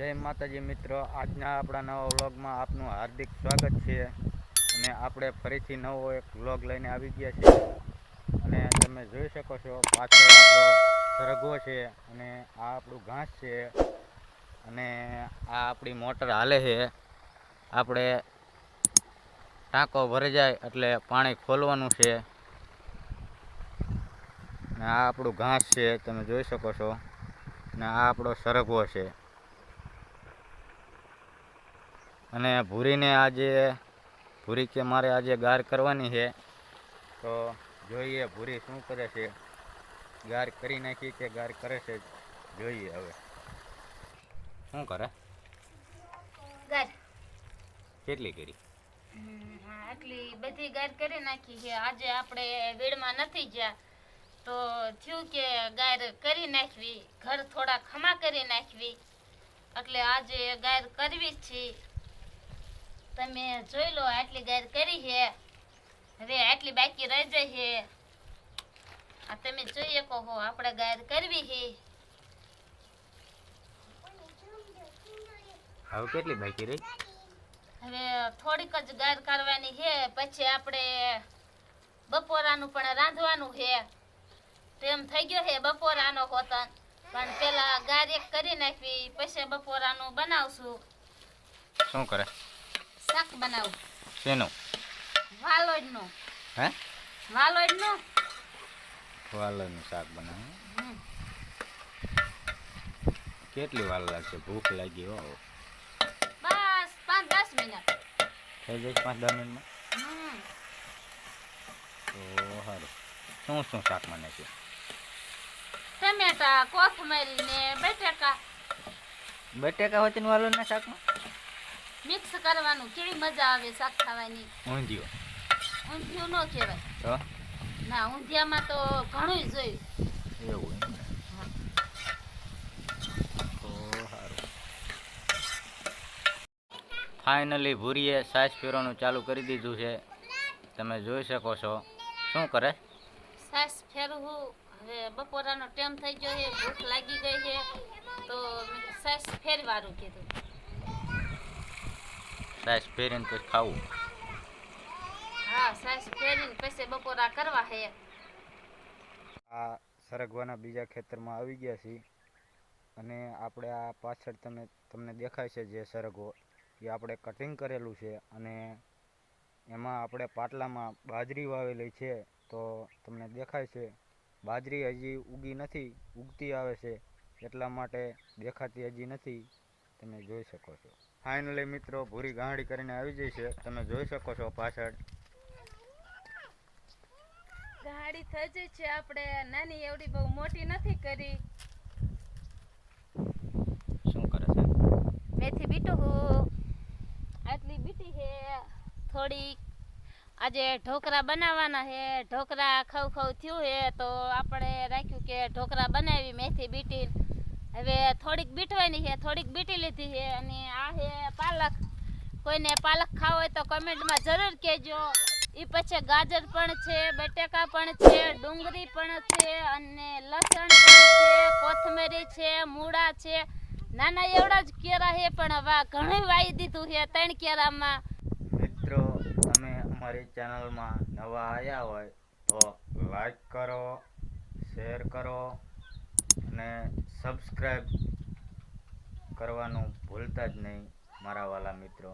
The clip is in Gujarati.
જય માતાજી મિત્રો, આજના આપણા નવા વ્લોગમાં આપનું હાર્દિક સ્વાગત છે. અને આપણે ફરીથી નવો એક વ્લોગ લઈને આવી ગયા છીએ. અને તમે જોઈ શકો છો, પાછળ આપણો સરગવો છે અને આ આપણું ઘાસ છે. અને આ આપણી મોટર હાલે છે. આપણે ટાંકો ભરી જાય એટલે પાણી ખોલવાનું છે. અને આ આપણું ઘાસ છે, તમે જોઈ શકો છો. અને આ આપણો સરગવો છે. અને ભૂરીને આજે ભૂરી કે મારે આજે ગાર કરવાની છે. તો જોઈએ ભૂરી શું કરે છે. ગાર કરી નાખી કે ગાર કરે છે જોઈએ હવે. શું કરે? ગાર. કેટલી કરી? આટલી બધી ગાર કરી નાખી છે. આજે આપણે વેડમાં નથી ગયા. તો થયું કે ગાર કરી નાખવી. ઘર થોડા ખમા કરી નાખવી. એટલે આજે ગાર કરવી જ છે. તમે જોઈ લો આટલી ગાર કરી છે. હવે આટલી બાકી રહી જાય છે. આ તમે જોઈ શકો હો આપણે ગાર કરવી છે. હવે કેટલી બાકી રહી? હવે થોડીક જ ગાર કરવાની છે પછી આપણે બપોરાનું પણ રાંધવાનું છે. તેમ થઈ ગયો છે બપોરાનો હોતન. પણ પેલા ગાર એક કરી નાખવી પછી બપોરાનું બનાવશું. શું કરે? શાક બનાવું. શેનું? વાલોડનું. હે? વાલોડનું? વાલનું શાક બનાવું. કેટલી વાર લાગશે? ભૂખ લાગી હો. બસ પાંચ દસ મિનિટ. થઈ જશે પાંચ દસ મિનિટમાં? હમ. તો સારું શું શું શાક મને છે? ટમેટા કોથમરી ને બટેકા. બટેકા વચ્ચે વાલોડના શાકમાં? મિક્સ કરવાનું કેવી મજા આવે શાક ખાવાની? ઊંધિયું. ઊંધિયું ન કહેવાય. ના ઊંધિયામાં તો ઘણું જોયું. એવું ફાઇનલી ભૂરીએ સાસ ફેરવાનું ચાલુ કરી દીધું છે. તમે જોઈ શકો છો. શું કરે? સાસ ફેરવું હવે બપોરાનો ટાઈમ થઈ ગયો છે ભૂખ લાગી ગઈ છે. તો સાસ ફેરવાનું કીધું. સાસ ફેરીને પછી ખાવું. હા સાસ ફેરીને પછી બપોરા કરવા હે. આ સરગવાના બીજા ખેતરમાં આવી ગયા છીએ અને આપણે આ પાછળ તમે તમને દેખાય છે જે સરગવો એ આપણે કટિંગ કરેલું છે અને એમાં આપણે પાટલામાં બાજરી વાવેલી છે તો તમને દેખાય છે બાજરી હજી ઉગી નથી ઉગતી આવે છે એટલા માટે દેખાતી હજી નથી તમે જોઈ શકો છો. ફાઇનલી મિત્રો ભૂરી ગાંડી કરીને આવી જઈ છે. તમે જોઈ શકો છો પાછળ. ગાડી થઈ જઈ છે. આપણે નાની એવડી બહુ મોટી નથી કરી. શું કરે છે? મેથી બીટું હું. આટલી બીટી છે. થોડી આજે ઢોકરા બનાવવાના છે. ઢોકરા ખવ ખવ થયું છે. તો આપણે રાખ્યું કે ઢોકરા બનાવી મેથી બીટી. હવે થોડીક બીટવાની છે, થોડીક બીટી લીધી છે અને આ છે પાલક. કોઈને પાલક ખાવ હોય તો કમેન્ટમાં જરૂર કહેજો. એ પછી ગાજર પણ છે, બટેકા પણ છે, ડુંગળી પણ છે અને લસણ પણ છે, કોથમરી છે, મૂળા છે. નાના એવડા જ કેરા છે, પણ હવે ઘણું વાઈ દીધું છે ત્રણ કેરામાં મિત્રો, તમે અમારી ચેનલમાં નવા આવ્યા હોય તો લાઈક કરો, શેર કરો. અને સબસ્ક્રાઈબ કરવાનું ભૂલતા જ નહીં મારા વાલા મિત્રો.